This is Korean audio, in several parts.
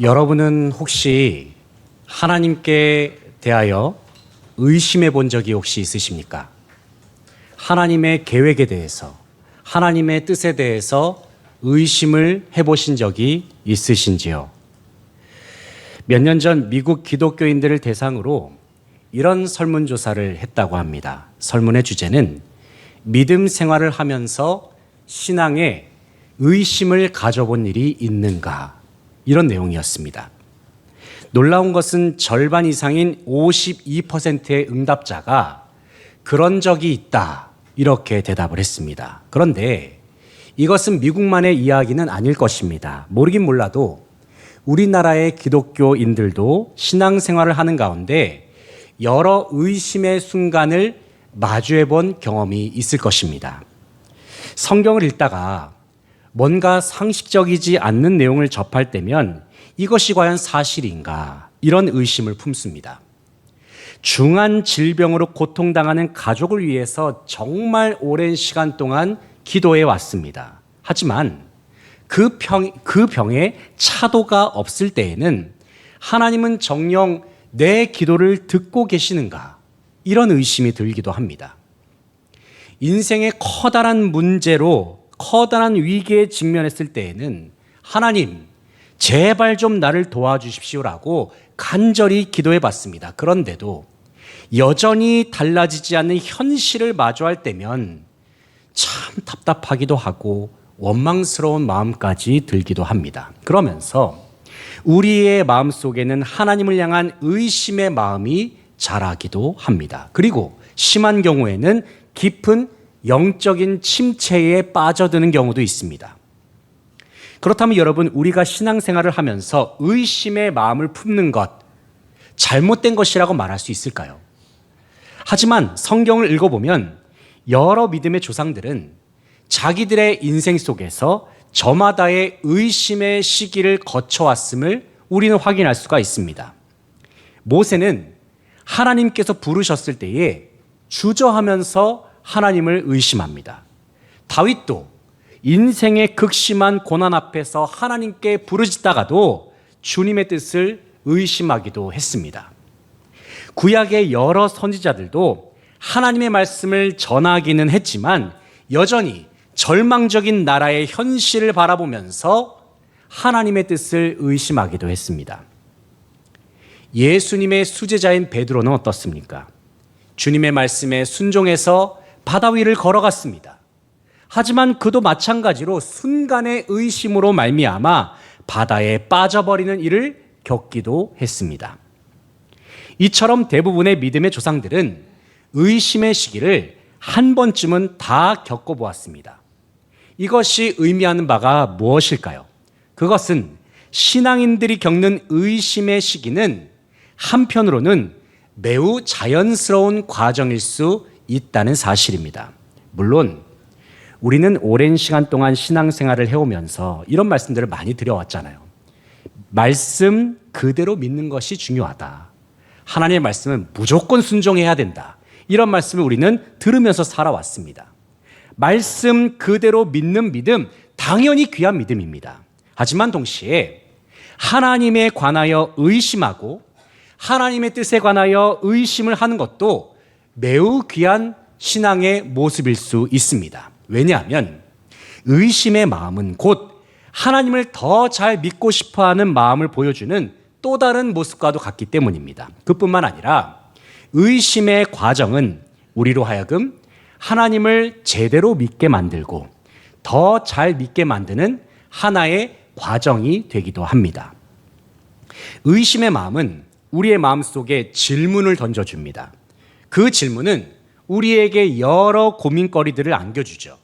여러분은 혹시 하나님께 대하여 의심해 본 적이 혹시 있으십니까? 하나님의 계획에 대해서, 하나님의 뜻에 대해서 의심을 해 보신 적이 있으신지요? 몇 년 전 미국 기독교인들을 대상으로 이런 설문조사를 했다고 합니다. 설문의 주제는 믿음 생활을 하면서 신앙에 의심을 가져본 일이 있는가? 이런 내용이었습니다. 놀라운 것은 절반 이상인 52%의 응답자가 그런 적이 있다. 이렇게 대답을 했습니다. 그런데 이것은 미국만의 이야기는 아닐 것입니다. 모르긴 몰라도 우리나라의 기독교인들도 신앙생활을 하는 가운데 여러 의심의 순간을 마주해 본 경험이 있을 것입니다. 성경을 읽다가 뭔가 상식적이지 않는 내용을 접할 때면 이것이 과연 사실인가 이런 의심을 품습니다. 중한 질병으로 고통당하는 가족을 위해서 정말 오랜 시간 동안 기도해 왔습니다. 하지만 그, 병, 그 병에 차도가 없을 때에는 하나님은 정녕 내 기도를 듣고 계시는가? 이런 의심이 들기도 합니다. 인생의 커다란 문제로 커다란 위기에 직면했을 때에는 하나님, 제발 좀 나를 도와주십시오라고 간절히 기도해 봤습니다. 그런데도 여전히 달라지지 않는 현실을 마주할 때면 참 답답하기도 하고 원망스러운 마음까지 들기도 합니다. 그러면서 우리의 마음 속에는 하나님을 향한 의심의 마음이 자라기도 합니다. 그리고 심한 경우에는 깊은 영적인 침체에 빠져드는 경우도 있습니다. 그렇다면 여러분, 우리가 신앙생활을 하면서 의심의 마음을 품는 것, 잘못된 것이라고 말할 수 있을까요? 하지만 성경을 읽어보면 여러 믿음의 조상들은 자기들의 인생 속에서 저마다의 의심의 시기를 거쳐왔음을 우리는 확인할 수가 있습니다. 모세는 하나님께서 부르셨을 때에 주저하면서 하나님을 의심합니다. 다윗도 인생의 극심한 고난 앞에서 하나님께 부르짖다가도 주님의 뜻을 의심하기도 했습니다. 구약의 여러 선지자들도 하나님의 말씀을 전하기는 했지만 여전히 절망적인 나라의 현실을 바라보면서 하나님의 뜻을 의심하기도 했습니다. 예수님의 수제자인 베드로는 어떻습니까? 주님의 말씀에 순종해서 바다 위를 걸어갔습니다. 하지만 그도 마찬가지로 순간의 의심으로 말미암아 바다에 빠져버리는 일을 겪기도 했습니다. 이처럼 대부분의 믿음의 조상들은 의심의 시기를 한 번쯤은 다 겪어보았습니다. 이것이 의미하는 바가 무엇일까요? 그것은 신앙인들이 겪는 의심의 시기는 한편으로는 매우 자연스러운 과정일 수 있다는 사실입니다. 물론 우리는 오랜 시간 동안 신앙생활을 해오면서 이런 말씀들을 많이 드려왔잖아요. 말씀 그대로 믿는 것이 중요하다. 하나님의 말씀은 무조건 순종해야 된다. 이런 말씀을 우리는 들으면서 살아왔습니다. 말씀 그대로 믿는 믿음, 당연히 귀한 믿음입니다. 하지만 동시에 하나님에 관하여 의심하고 하나님의 뜻에 관하여 의심을 하는 것도 매우 귀한 신앙의 모습일 수 있습니다. 왜냐하면 의심의 마음은 곧 하나님을 더 잘 믿고 싶어 하는 마음을 보여주는 또 다른 모습과도 같기 때문입니다. 그뿐만 아니라 의심의 과정은 우리로 하여금 하나님을 제대로 믿게 만들고 더 잘 믿게 만드는 하나의 과정이 되기도 합니다. 의심의 마음은 우리의 마음 속에 질문을 던져줍니다. 그 질문은 우리에게 여러 고민거리들을 안겨주죠.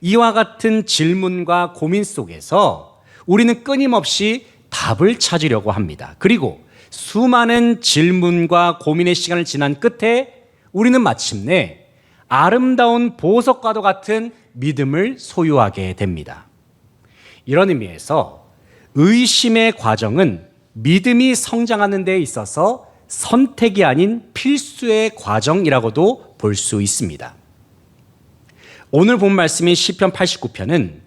이와 같은 질문과 고민 속에서 우리는 끊임없이 답을 찾으려고 합니다. 그리고 수많은 질문과 고민의 시간을 지난 끝에 우리는 마침내 아름다운 보석과도 같은 믿음을 소유하게 됩니다. 이런 의미에서 의심의 과정은 믿음이 성장하는 데 있어서 선택이 아닌 필수의 과정이라고도 볼 수 있습니다. 오늘 본 말씀인 시편 89편은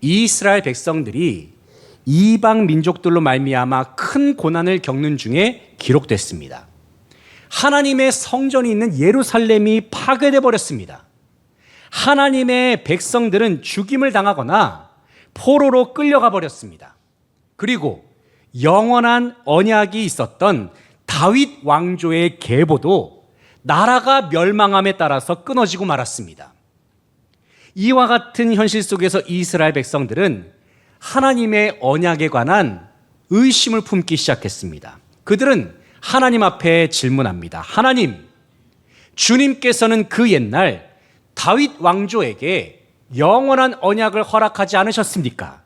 이스라엘 백성들이 이방 민족들로 말미암아 큰 고난을 겪는 중에 기록됐습니다. 하나님의 성전이 있는 예루살렘이 파괴돼 버렸습니다. 하나님의 백성들은 죽임을 당하거나 포로로 끌려가 버렸습니다. 그리고 영원한 언약이 있었던 다윗 왕조의 계보도 나라가 멸망함에 따라서 끊어지고 말았습니다. 이와 같은 현실 속에서 이스라엘 백성들은 하나님의 언약에 관한 의심을 품기 시작했습니다. 그들은 하나님 앞에 질문합니다. 하나님, 주님께서는 그 옛날 다윗 왕조에게 영원한 언약을 허락하지 않으셨습니까?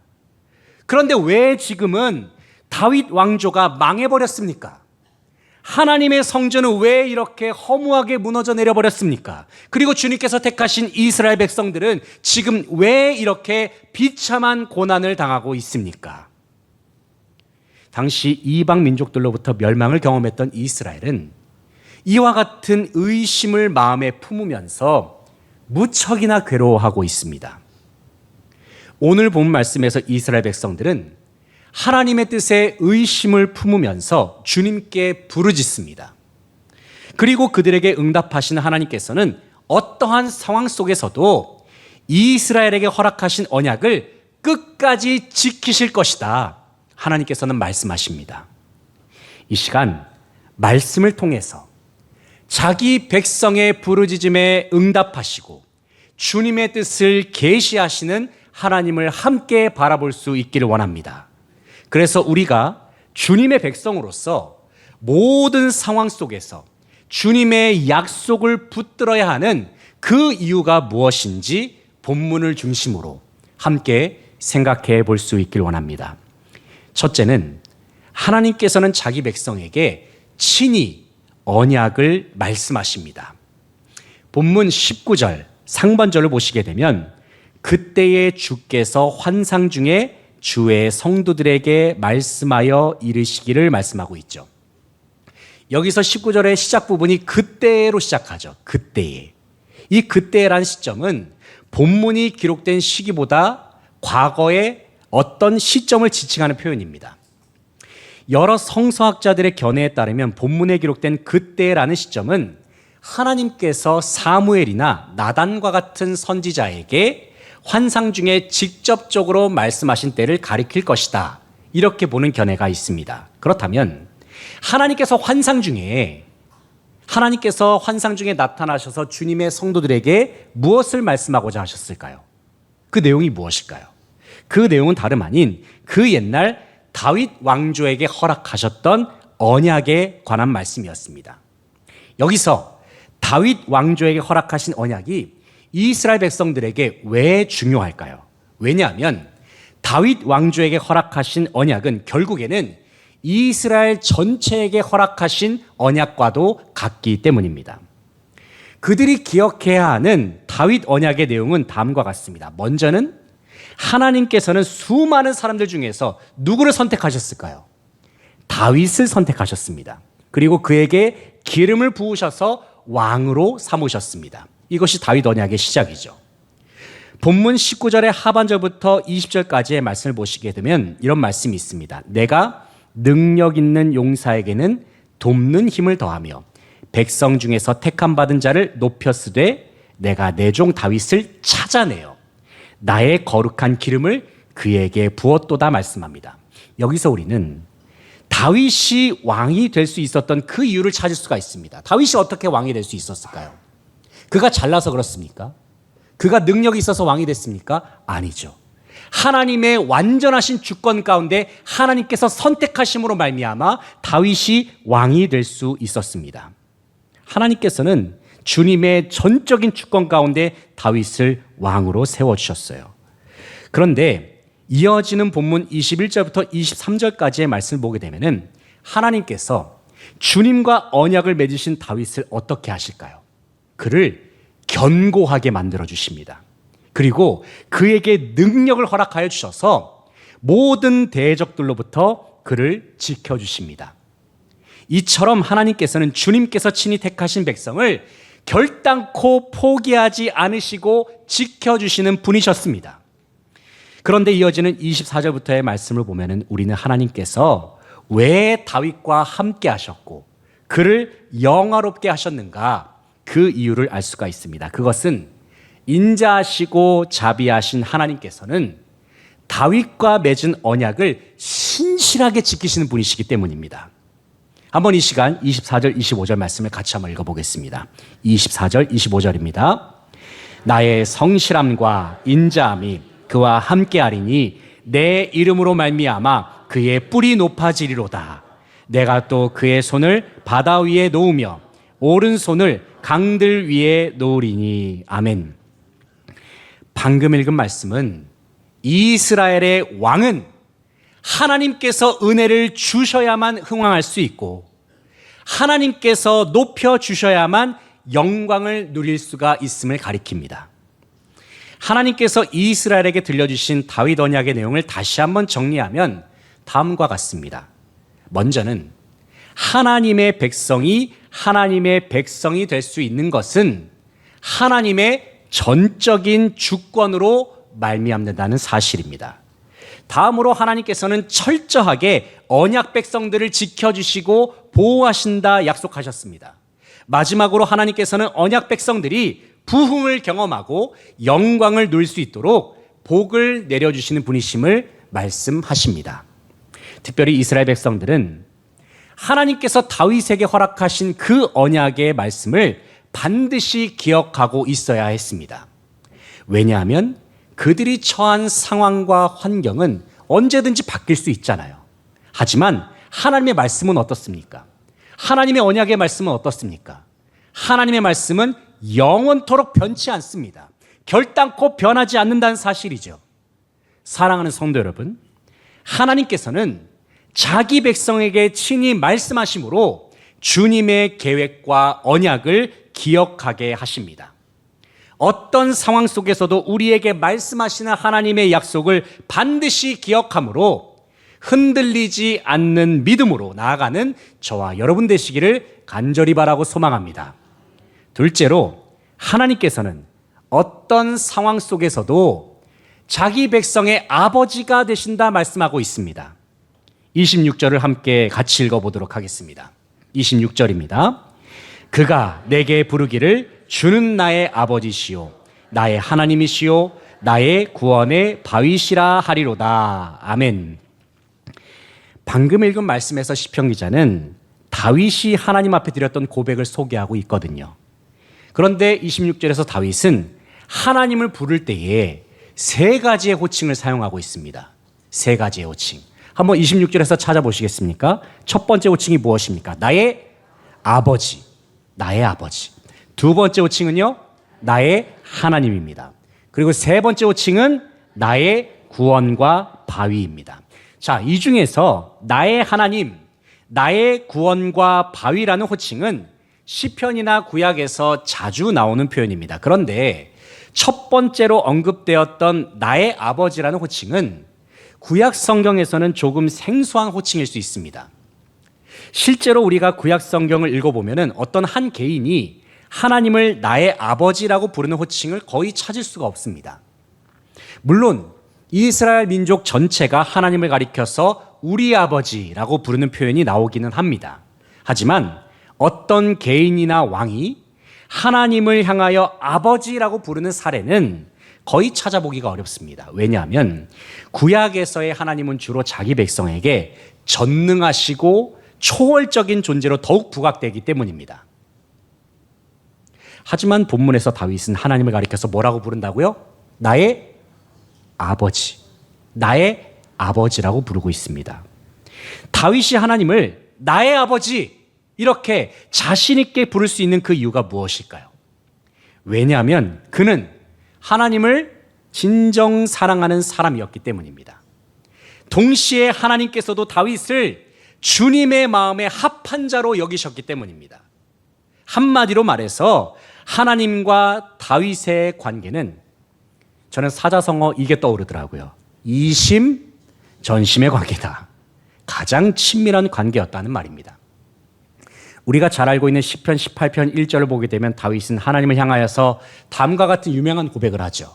그런데 왜 지금은 다윗 왕조가 망해버렸습니까? 하나님의 성전은 왜 이렇게 허무하게 무너져 내려버렸습니까? 그리고 주님께서 택하신 이스라엘 백성들은 지금 왜 이렇게 비참한 고난을 당하고 있습니까? 당시 이방 민족들로부터 멸망을 경험했던 이스라엘은 이와 같은 의심을 마음에 품으면서 무척이나 괴로워하고 있습니다. 오늘 본 말씀에서 이스라엘 백성들은 하나님의 뜻에 의심을 품으면서 주님께 부르짖습니다. 그리고 그들에게 응답하신 하나님께서는 어떠한 상황 속에서도 이스라엘에게 허락하신 언약을 끝까지 지키실 것이다. 하나님께서는 말씀하십니다. 이 시간 말씀을 통해서 자기 백성의 부르짖음에 응답하시고 주님의 뜻을 계시하시는 하나님을 함께 바라볼 수 있기를 원합니다. 그래서 우리가 주님의 백성으로서 모든 상황 속에서 주님의 약속을 붙들어야 하는 그 이유가 무엇인지 본문을 중심으로 함께 생각해 볼 수 있길 원합니다. 첫째는 하나님께서는 자기 백성에게 친히 언약을 말씀하십니다. 본문 19절 상반절을 보시게 되면 그때의 주께서 환상 중에 주의 성도들에게 말씀하여 이르시기를 말씀하고 있죠. 여기서 19절의 시작 부분이 그때로 시작하죠. 그때에. 이 그때라는 시점은 본문이 기록된 시기보다 과거의 어떤 시점을 지칭하는 표현입니다. 여러 성서학자들의 견해에 따르면 본문에 기록된 그때라는 시점은 하나님께서 사무엘이나 나단과 같은 선지자에게 환상 중에 직접적으로 말씀하신 때를 가리킬 것이다. 이렇게 보는 견해가 있습니다. 그렇다면 하나님께서 환상 중에 하나님께서 환상 중에 나타나셔서 주님의 성도들에게 무엇을 말씀하고자 하셨을까요? 그 내용이 무엇일까요? 그 내용은 다름 아닌 그 옛날 다윗 왕조에게 허락하셨던 언약에 관한 말씀이었습니다. 여기서 다윗 왕조에게 허락하신 언약이 이스라엘 백성들에게 왜 중요할까요? 왜냐하면 다윗 왕조에게 허락하신 언약은 결국에는 이스라엘 전체에게 허락하신 언약과도 같기 때문입니다. 그들이 기억해야 하는 다윗 언약의 내용은 다음과 같습니다. 먼저는 하나님께서는 수많은 사람들 중에서 누구를 선택하셨을까요? 다윗을 선택하셨습니다. 그리고 그에게 기름을 부으셔서 왕으로 삼으셨습니다. 이것이 다윗 언약의 시작이죠. 본문 19절의 하반절부터 20절까지의 말씀을 보시게 되면 이런 말씀이 있습니다. 내가 능력 있는 용사에게는 돕는 힘을 더하며 백성 중에서 택함 받은 자를 높였으되 내가 내 종 다윗을 찾아내어 나의 거룩한 기름을 그에게 부었도다 말씀합니다. 여기서 우리는 다윗이 왕이 될 수 있었던 그 이유를 찾을 수가 있습니다. 다윗이 어떻게 왕이 될 수 있었을까요? 그가 잘나서 그렇습니까? 그가 능력이 있어서 왕이 됐습니까? 아니죠. 하나님의 완전하신 주권 가운데 하나님께서 선택하심으로 말미암아 다윗이 왕이 될 수 있었습니다. 하나님께서는 주님의 전적인 주권 가운데 다윗을 왕으로 세워 주셨어요. 그런데 이어지는 본문 21절부터 23절까지의 말씀을 보게 되면은 하나님께서 주님과 언약을 맺으신 다윗을 어떻게 하실까요? 그를 견고하게 만들어 주십니다. 그리고 그에게 능력을 허락하여 주셔서 모든 대적들로부터 그를 지켜 주십니다. 이처럼 하나님께서는 주님께서 친히 택하신 백성을 결단코 포기하지 않으시고 지켜 주시는 분이셨습니다. 그런데 이어지는 24절부터의 말씀을 보면은 우리는 하나님께서 왜 다윗과 함께 하셨고 그를 영화롭게 하셨는가 그 이유를 알 수가 있습니다. 그것은 인자하시고 자비하신 하나님께서는 다윗과 맺은 언약을 신실하게 지키시는 분이시기 때문입니다. 한번 이 시간 24절 25절 말씀을 같이 한번 읽어보겠습니다. 24절 25절입니다. 나의 성실함과 인자함이 그와 함께하리니 내 이름으로 말미암아 그의 뿔이 높아지리로다. 내가 또 그의 손을 바다 위에 놓으며 오른손을 강들 위에 놓으리니 아멘. 방금 읽은 말씀은 이스라엘의 왕은 하나님께서 은혜를 주셔야만 흥왕할 수 있고 하나님께서 높여 주셔야만 영광을 누릴 수가 있음을 가리킵니다. 하나님께서 이스라엘에게 들려주신 다윗 언약의 내용을 다시 한번 정리하면 다음과 같습니다. 먼저는 하나님의 백성이 하나님의 백성이 될 수 있는 것은 하나님의 전적인 주권으로 말미암는다는 사실입니다. 다음으로 하나님께서는 철저하게 언약 백성들을 지켜주시고 보호하신다 약속하셨습니다. 마지막으로 하나님께서는 언약 백성들이 부흥을 경험하고 영광을 누릴 수 있도록 복을 내려주시는 분이심을 말씀하십니다. 특별히 이스라엘 백성들은 하나님께서 다윗에게 허락하신 그 언약의 말씀을 반드시 기억하고 있어야 했습니다. 왜냐하면 그들이 처한 상황과 환경은 언제든지 바뀔 수 있잖아요. 하지만 하나님의 말씀은 어떻습니까? 하나님의 언약의 말씀은 어떻습니까? 하나님의 말씀은 영원토록 변치 않습니다. 결단코 변하지 않는다는 사실이죠. 사랑하는 성도 여러분, 하나님께서는 자기 백성에게 친히 말씀하심으로 주님의 계획과 언약을 기억하게 하십니다. 어떤 상황 속에서도 우리에게 말씀하시는 하나님의 약속을 반드시 기억함으로 흔들리지 않는 믿음으로 나아가는 저와 여러분 되시기를 간절히 바라고 소망합니다. 둘째로 하나님께서는 어떤 상황 속에서도 자기 백성의 아버지가 되신다 말씀하고 있습니다. 26절을 함께 같이 읽어보도록 하겠습니다. 26절입니다. 그가 내게 부르기를 주는 나의 아버지시요 나의 하나님이시요 나의 구원의 바위시라 하리로다. 아멘. 방금 읽은 말씀에서 시편 기자는 다윗이 하나님 앞에 드렸던 고백을 소개하고 있거든요. 그런데 26절에서 다윗은 하나님을 부를 때에 세 가지의 호칭을 사용하고 있습니다. 세 가지의 호칭. 한번 26절에서 찾아보시겠습니까? 첫 번째 호칭이 무엇입니까? 나의 아버지. 나의 아버지. 두 번째 호칭은요, 나의 하나님입니다. 그리고 세 번째 호칭은 나의 구원과 바위입니다. 자, 이 중에서 나의 하나님, 나의 구원과 바위라는 호칭은 시편이나 구약에서 자주 나오는 표현입니다. 그런데 첫 번째로 언급되었던 나의 아버지라는 호칭은 구약 성경에서는 조금 생소한 호칭일 수 있습니다. 실제로 우리가 구약 성경을 읽어보면 어떤 한 개인이 하나님을 나의 아버지라고 부르는 호칭을 거의 찾을 수가 없습니다. 물론 이스라엘 민족 전체가 하나님을 가리켜서 우리 아버지라고 부르는 표현이 나오기는 합니다. 하지만 어떤 개인이나 왕이 하나님을 향하여 아버지라고 부르는 사례는 거의 찾아보기가 어렵습니다. 왜냐하면 구약에서의 하나님은 주로 자기 백성에게 전능하시고 초월적인 존재로 더욱 부각되기 때문입니다. 하지만 본문에서 다윗은 하나님을 가리켜서 뭐라고 부른다고요? 나의 아버지. 나의 아버지라고 부르고 있습니다. 다윗이 하나님을 나의 아버지 이렇게 자신 있게 부를 수 있는 그 이유가 무엇일까요? 왜냐하면 그는 하나님을 진정 사랑하는 사람이었기 때문입니다. 동시에 하나님께서도 다윗을 주님의 마음에 합한 자로 여기셨기 때문입니다. 한마디로 말해서 하나님과 다윗의 관계는 저는 사자성어 이게 떠오르더라고요. 이심 전심의 관계다. 가장 친밀한 관계였다는 말입니다. 우리가 잘 알고 있는 시편 18편 1절을 보게 되면 다윗은 하나님을 향하여서 다음과 같은 유명한 고백을 하죠.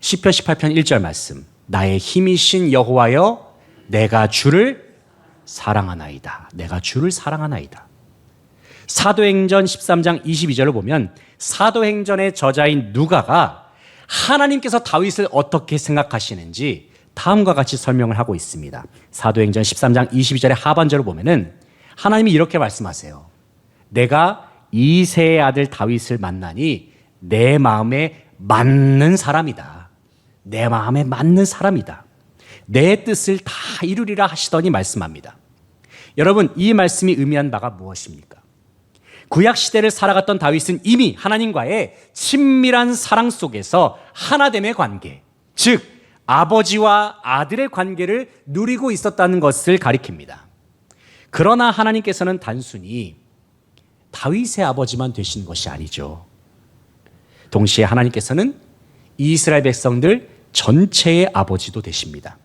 시편 18편 1절 말씀. 나의 힘이신 여호와여 내가 주를 사랑하나이다. 내가 주를 사랑하나이다. 사도행전 13장 22절을 보면 사도행전의 저자인 누가가 하나님께서 다윗을 어떻게 생각하시는지 다음과 같이 설명을 하고 있습니다. 사도행전 13장 22절의 하반절을 보면은 하나님이 이렇게 말씀하세요. 내가 이세의 아들 다윗을 만나니 내 마음에 맞는 사람이다. 내 마음에 맞는 사람이다. 내 뜻을 다 이루리라 하시더니 말씀합니다. 여러분, 이 말씀이 의미한 바가 무엇입니까? 구약 시대를 살아갔던 다윗은 이미 하나님과의 친밀한 사랑 속에서 하나됨의 관계, 즉 아버지와 아들의 관계를 누리고 있었다는 것을 가리킵니다. 그러나 하나님께서는 단순히 다윗의 아버지만 되신 것이 아니죠. 동시에 하나님께서는 이스라엘 백성들 전체의 아버지도 되십니다.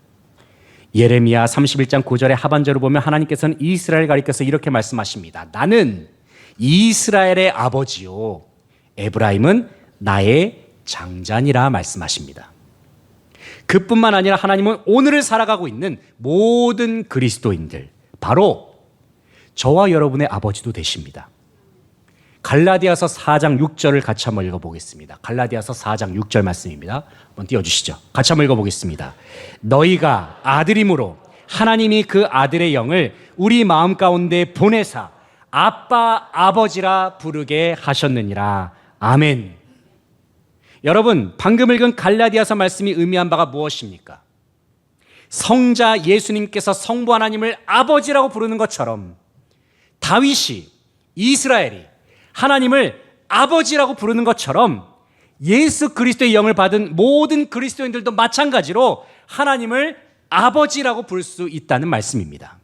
예레미야 31장 9절의 하반절을 보면 하나님께서는 이스라엘 가리켜서 이렇게 말씀하십니다. 나는 이스라엘의 아버지요. 에브라임은 나의 장자니라 말씀하십니다. 그뿐만 아니라 하나님은 오늘을 살아가고 있는 모든 그리스도인들, 바로 저와 여러분의 아버지도 되십니다. 갈라디아서 4장 6절을 같이 한번 읽어보겠습니다. 갈라디아서 4장 6절 말씀입니다. 한번 띄워주시죠. 같이 한번 읽어보겠습니다. 너희가 아들임으로 하나님이 그 아들의 영을 우리 마음 가운데 보내사 아빠 아버지라 부르게 하셨느니라. 아멘. 여러분, 방금 읽은 갈라디아서 말씀이 의미한 바가 무엇입니까? 성자 예수님께서 성부 하나님을 아버지라고 부르는 것처럼 다윗이 이스라엘이 하나님을 아버지라고 부르는 것처럼 예수 그리스도의 영을 받은 모든 그리스도인들도 마찬가지로 하나님을 아버지라고 부를 수 있다는 말씀입니다.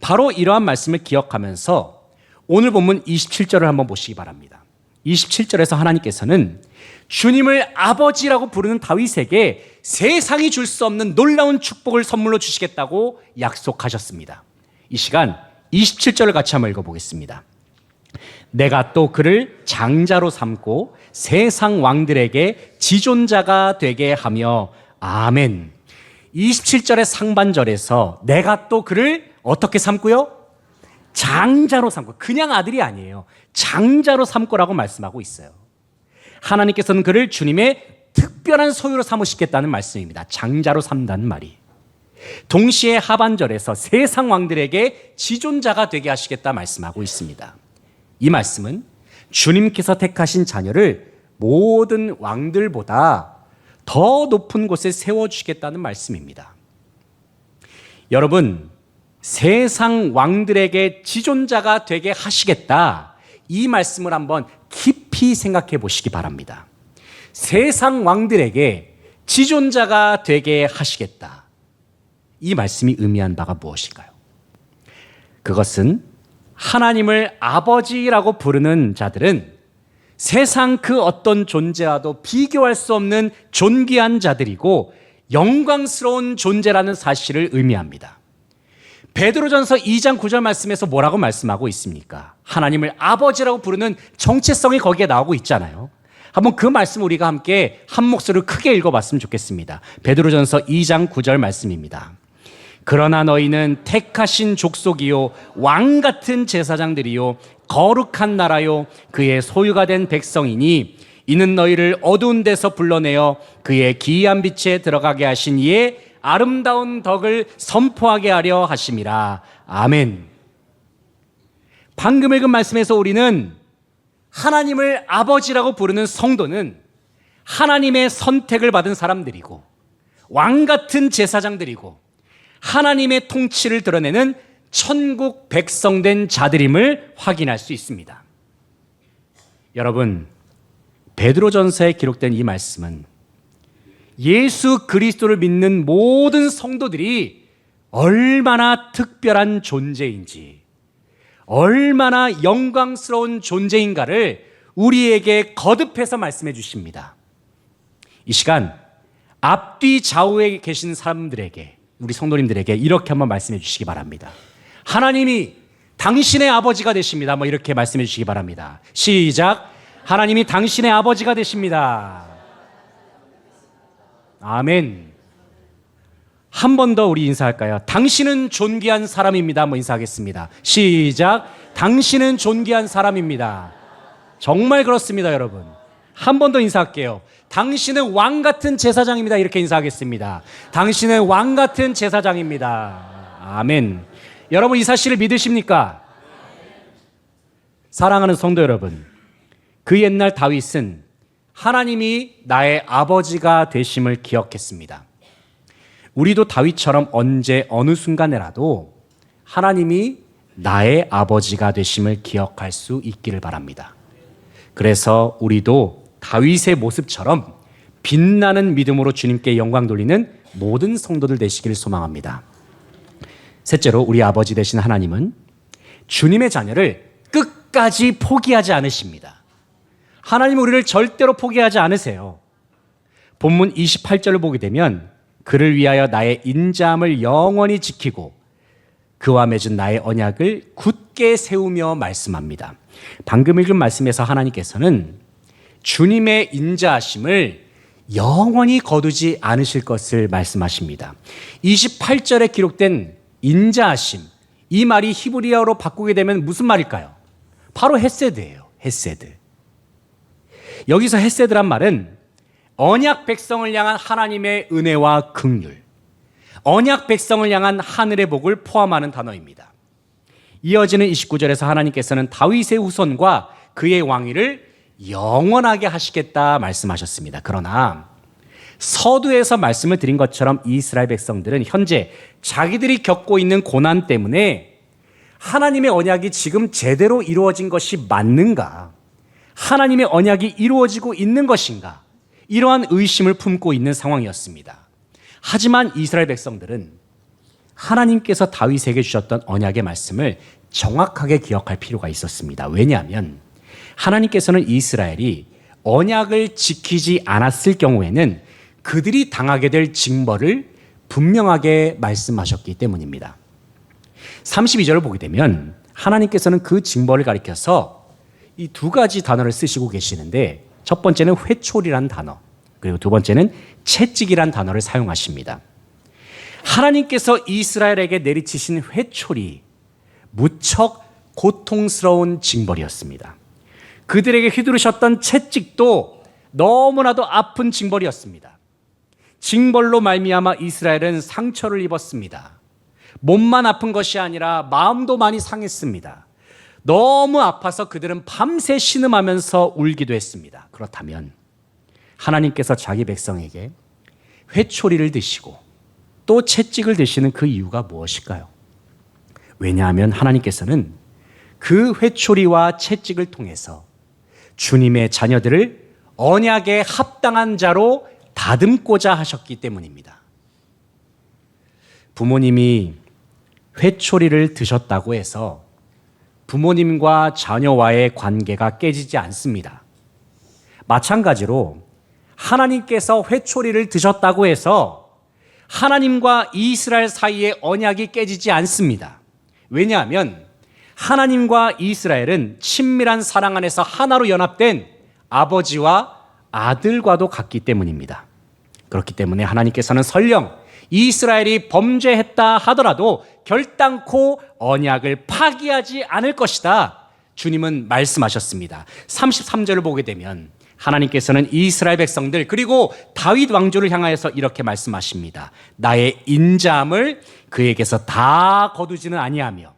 바로 이러한 말씀을 기억하면서 오늘 본문 27절을 한번 보시기 바랍니다. 27절에서 하나님께서는 주님을 아버지라고 부르는 다윗에게 세상이 줄 수 없는 놀라운 축복을 선물로 주시겠다고 약속하셨습니다. 이 시간 27절을 같이 한번 읽어보겠습니다. 내가 또 그를 장자로 삼고 세상 왕들에게 지존자가 되게 하며 아멘. 27절의 상반절에서 내가 또 그를 어떻게 삼고요? 장자로 삼고 그냥 아들이 아니에요. 장자로 삼고라고 말씀하고 있어요. 하나님께서는 그를 주님의 특별한 소유로 삼으시겠다는 말씀입니다. 장자로 삼다는 말이. 동시에 하반절에서 세상 왕들에게 지존자가 되게 하시겠다 말씀하고 있습니다. 이 말씀은 주님께서 택하신 자녀를 모든 왕들보다 더 높은 곳에 세워주시겠다는 말씀입니다. 여러분, 세상 왕들에게 지존자가 되게 하시겠다. 이 말씀을 한번 깊이 생각해 보시기 바랍니다. 세상 왕들에게 지존자가 되게 하시겠다. 이 말씀이 의미한 바가 무엇일까요? 그것은 하나님을 아버지라고 부르는 자들은 세상 그 어떤 존재와도 비교할 수 없는 존귀한 자들이고 영광스러운 존재라는 사실을 의미합니다. 베드로전서 2장 9절 말씀에서 뭐라고 말씀하고 있습니까? 하나님을 아버지라고 부르는 정체성이 거기에 나오고 있잖아요. 한번 그 말씀 우리가 함께 한 목소리를 크게 읽어봤으면 좋겠습니다. 베드로전서 2장 9절 말씀입니다. 그러나 너희는 택하신 족속이요 왕 같은 제사장들이요 거룩한 나라요 그의 소유가 된 백성이니 이는 너희를 어두운 데서 불러내어 그의 기이한 빛에 들어가게 하신 이의 아름다운 덕을 선포하게 하려 하심이라 아멘. 방금 읽은 말씀에서 우리는 하나님을 아버지라고 부르는 성도는 하나님의 선택을 받은 사람들이고 왕 같은 제사장들이고 하나님의 통치를 드러내는 천국 백성된 자들임을 확인할 수 있습니다. 여러분, 베드로전서에 기록된 이 말씀은 예수 그리스도를 믿는 모든 성도들이 얼마나 특별한 존재인지, 얼마나 영광스러운 존재인가를 우리에게 거듭해서 말씀해 주십니다. 이 시간 앞뒤 좌우에 계신 사람들에게 우리 성도님들에게 이렇게 한번 말씀해 주시기 바랍니다. 하나님이 당신의 아버지가 되십니다. 뭐 이렇게 말씀해 주시기 바랍니다. 시작. 하나님이 당신의 아버지가 되십니다. 아멘. 한 번 더 우리 인사할까요? 당신은 존귀한 사람입니다. 한번 인사하겠습니다. 시작. 당신은 존귀한 사람입니다. 정말 그렇습니다, 여러분. 한 번 더 인사할게요. 당신은 왕 같은 제사장입니다. 이렇게 인사하겠습니다. 당신은 왕 같은 제사장입니다. 아멘. 여러분 이 사실을 믿으십니까? 사랑하는 성도 여러분. 그 옛날 다윗은 하나님이 나의 아버지가 되심을 기억했습니다. 우리도 다윗처럼 언제 어느 순간에라도 하나님이 나의 아버지가 되심을 기억할 수 있기를 바랍니다. 그래서 우리도 다윗의 모습처럼 빛나는 믿음으로 주님께 영광 돌리는 모든 성도들 되시기를 소망합니다. 셋째로 우리 아버지 되신 하나님은 주님의 자녀를 끝까지 포기하지 않으십니다. 하나님은 우리를 절대로 포기하지 않으세요. 본문 28절을 보게 되면 그를 위하여 나의 인자함을 영원히 지키고 그와 맺은 나의 언약을 굳게 세우며 말씀합니다. 방금 읽은 말씀에서 하나님께서는 주님의 인자하심을 영원히 거두지 않으실 것을 말씀하십니다. 28절에 기록된 인자하심, 이 말이 히브리어로 바꾸게 되면 무슨 말일까요? 바로 헤세드예요. 헤세드. 여기서 헤세드란 말은 언약 백성을 향한 하나님의 은혜와 긍휼, 언약 백성을 향한 하늘의 복을 포함하는 단어입니다. 이어지는 29절에서 하나님께서는 다윗의 후손과 그의 왕위를 영원하게 하시겠다 말씀하셨습니다. 그러나 서두에서 말씀을 드린 것처럼 이스라엘 백성들은 현재 자기들이 겪고 있는 고난 때문에 하나님의 언약이 지금 제대로 이루어진 것이 맞는가? 하나님의 언약이 이루어지고 있는 것인가? 이러한 의심을 품고 있는 상황이었습니다. 하지만 이스라엘 백성들은 하나님께서 다윗에게 주셨던 언약의 말씀을 정확하게 기억할 필요가 있었습니다. 왜냐하면 하나님께서는 이스라엘이 언약을 지키지 않았을 경우에는 그들이 당하게 될 징벌을 분명하게 말씀하셨기 때문입니다. 32절을 보게 되면 하나님께서는 그 징벌을 가리켜서 이 두 가지 단어를 쓰시고 계시는데 첫 번째는 회초리란 단어, 그리고 두 번째는 채찍이란 단어를 사용하십니다. 하나님께서 이스라엘에게 내리치신 회초리, 무척 고통스러운 징벌이었습니다. 그들에게 휘두르셨던 채찍도 너무나도 아픈 징벌이었습니다. 징벌로 말미암아 이스라엘은 상처를 입었습니다. 몸만 아픈 것이 아니라 마음도 많이 상했습니다. 너무 아파서 그들은 밤새 신음하면서 울기도 했습니다. 그렇다면 하나님께서 자기 백성에게 회초리를 드시고 또 채찍을 드시는 그 이유가 무엇일까요? 왜냐하면 하나님께서는 그 회초리와 채찍을 통해서 주님의 자녀들을 언약에 합당한 자로 다듬고자 하셨기 때문입니다. 부모님이 회초리를 드셨다고 해서 부모님과 자녀와의 관계가 깨지지 않습니다. 마찬가지로 하나님께서 회초리를 드셨다고 해서 하나님과 이스라엘 사이의 언약이 깨지지 않습니다. 왜냐하면 하나님과 이스라엘은 친밀한 사랑 안에서 하나로 연합된 아버지와 아들과도 같기 때문입니다. 그렇기 때문에 하나님께서는 설령 이스라엘이 범죄했다 하더라도 결단코 언약을 파기하지 않을 것이다. 주님은 말씀하셨습니다. 33절을 보게 되면 하나님께서는 이스라엘 백성들 그리고 다윗 왕조를 향하여서 이렇게 말씀하십니다. 나의 인자함을 그에게서 다 거두지는 아니하며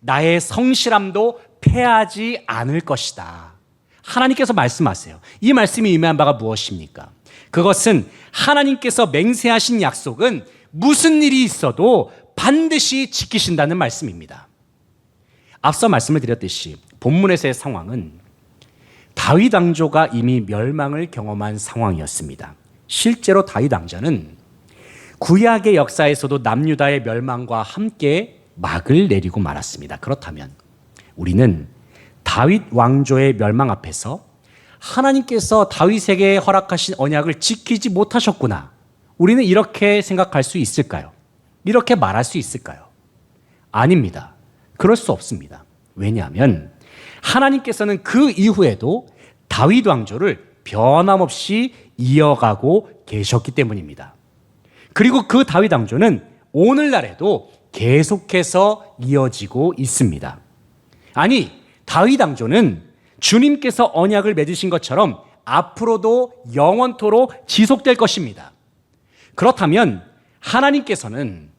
나의 성실함도 패하지 않을 것이다. 하나님께서 말씀하세요. 이 말씀이 의미한 바가 무엇입니까? 그것은 하나님께서 맹세하신 약속은 무슨 일이 있어도 반드시 지키신다는 말씀입니다. 앞서 말씀을 드렸듯이 본문에서의 상황은 다윗 왕조가 이미 멸망을 경험한 상황이었습니다. 실제로 다윗 왕자는 구약의 역사에서도 남유다의 멸망과 함께 막을 내리고 말았습니다. 그렇다면 우리는 다윗 왕조의 멸망 앞에서 하나님께서 다윗에게 허락하신 언약을 지키지 못하셨구나. 우리는 이렇게 생각할 수 있을까요? 이렇게 말할 수 있을까요? 아닙니다. 그럴 수 없습니다. 왜냐하면 하나님께서는 그 이후에도 다윗 왕조를 변함없이 이어가고 계셨기 때문입니다. 그리고 그 다윗 왕조는 오늘날에도 계속해서 이어지고 있습니다. 아니, 다윗 왕조는 주님께서 언약을 맺으신 것처럼 앞으로도 영원토록 지속될 것입니다. 그렇다면 하나님께서는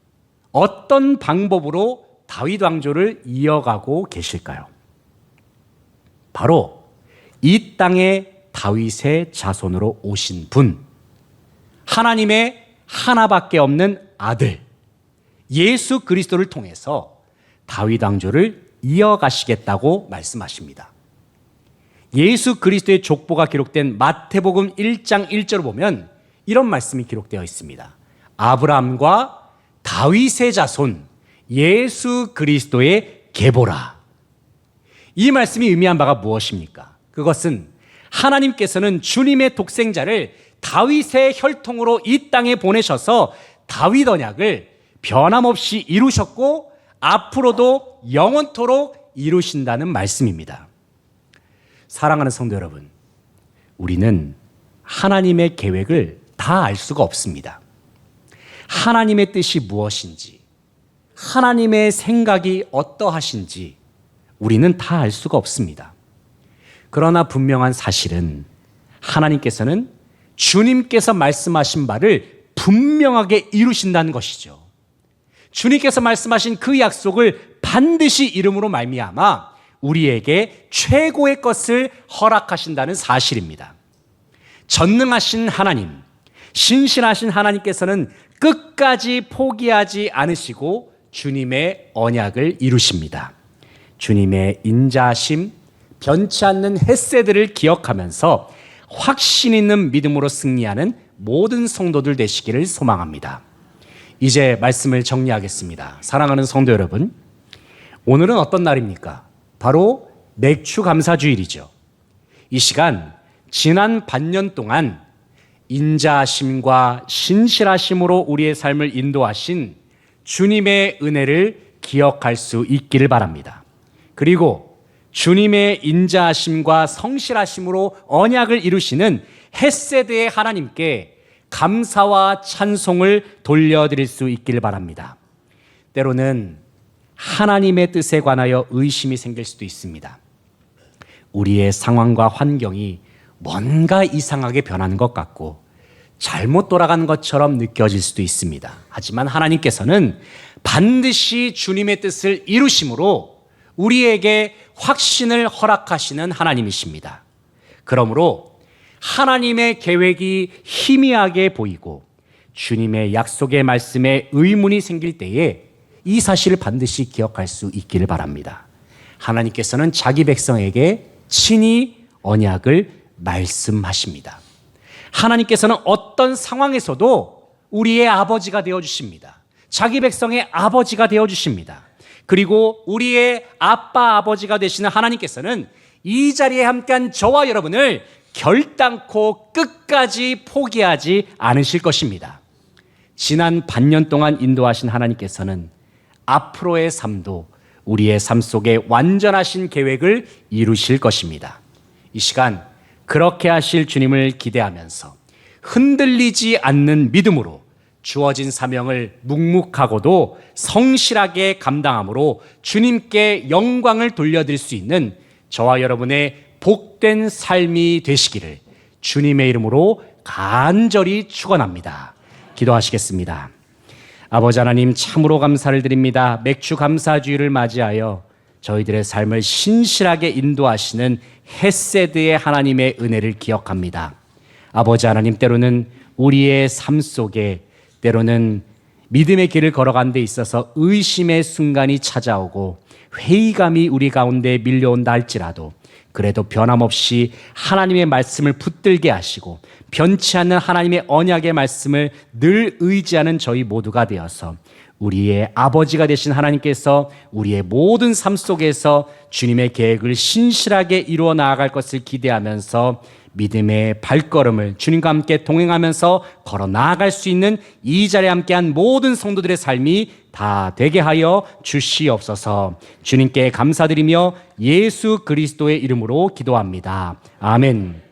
어떤 방법으로 다윗 왕조를 이어가고 계실까요? 바로 이 땅에 다윗의 자손으로 오신 분, 하나님의 하나밖에 없는 아들, 예수 그리스도를 통해서 다윗 왕조를 이어가시겠다고 말씀하십니다. 예수 그리스도의 족보가 기록된 마태복음 1장 1절을 보면 이런 말씀이 기록되어 있습니다. 아브라함과 다윗의 자손 예수 그리스도의 계보라. 이 말씀이 의미한 바가 무엇입니까? 그것은 하나님께서는 주님의 독생자를 다윗의 혈통으로 이 땅에 보내셔서 다윗 언약을 변함없이 이루셨고 앞으로도 영원토록 이루신다는 말씀입니다. 사랑하는 성도 여러분, 우리는 하나님의 계획을 다 알 수가 없습니다. 하나님의 뜻이 무엇인지, 하나님의 생각이 어떠하신지 우리는 다 알 수가 없습니다. 그러나 분명한 사실은 하나님께서는 주님께서 말씀하신 바를 분명하게 이루신다는 것이죠. 주님께서 말씀하신 그 약속을 반드시 이름으로 말미암아 우리에게 최고의 것을 허락하신다는 사실입니다. 전능하신 하나님, 신실하신 하나님께서는 끝까지 포기하지 않으시고 주님의 언약을 이루십니다. 주님의 인자심, 변치 않는 햇새들을 기억하면서 확신 있는 믿음으로 승리하는 모든 성도들 되시기를 소망합니다. 이제 말씀을 정리하겠습니다. 사랑하는 성도 여러분, 오늘은 어떤 날입니까? 바로 맥주 감사주일이죠. 이 시간 지난 반년 동안 인자하심과 신실하심으로 우리의 삶을 인도하신 주님의 은혜를 기억할 수 있기를 바랍니다. 그리고 주님의 인자하심과 성실하심으로 언약을 이루시는 햇세드의 하나님께 감사와 찬송을 돌려드릴 수 있기를 바랍니다. 때로는 하나님의 뜻에 관하여 의심이 생길 수도 있습니다. 우리의 상황과 환경이 뭔가 이상하게 변하는 것 같고 잘못 돌아가는 것처럼 느껴질 수도 있습니다. 하지만 하나님께서는 반드시 주님의 뜻을 이루심으로 우리에게 확신을 허락하시는 하나님이십니다. 그러므로 하나님의 계획이 희미하게 보이고 주님의 약속의 말씀에 의문이 생길 때에 이 사실을 반드시 기억할 수 있기를 바랍니다. 하나님께서는 자기 백성에게 친히 언약을 말씀하십니다. 하나님께서는 어떤 상황에서도 우리의 아버지가 되어 주십니다. 자기 백성의 아버지가 되어 주십니다. 그리고 우리의 아빠 아버지가 되시는 하나님께서는 이 자리에 함께한 저와 여러분을 결단코 끝까지 포기하지 않으실 것입니다. 지난 반년 동안 인도하신 하나님께서는 앞으로의 삶도 우리의 삶 속에 완전하신 계획을 이루실 것입니다. 이 시간 그렇게 하실 주님을 기대하면서 흔들리지 않는 믿음으로 주어진 사명을 묵묵하고도 성실하게 감당함으로 주님께 영광을 돌려드릴 수 있는 저와 여러분의 복된 삶이 되시기를 주님의 이름으로 간절히 축원합니다. 기도하시겠습니다. 아버지 하나님 참으로 감사를 드립니다. 맥주 감사주의를 맞이하여 저희들의 삶을 신실하게 인도하시는 헤세드의 하나님의 은혜를 기억합니다. 아버지 하나님 때로는 우리의 삶 속에 때로는 믿음의 길을 걸어간 데 있어서 의심의 순간이 찾아오고 회의감이 우리 가운데 밀려온다 할지라도 그래도 변함없이 하나님의 말씀을 붙들게 하시고 변치 않는 하나님의 언약의 말씀을 늘 의지하는 저희 모두가 되어서 우리의 아버지가 되신 하나님께서 우리의 모든 삶 속에서 주님의 계획을 신실하게 이루어 나아갈 것을 기대하면서 믿음의 발걸음을 주님과 함께 동행하면서 걸어 나아갈 수 있는 이 자리에 함께한 모든 성도들의 삶이 다 되게 하여 주시옵소서 주님께 감사드리며 예수 그리스도의 이름으로 기도합니다. 아멘.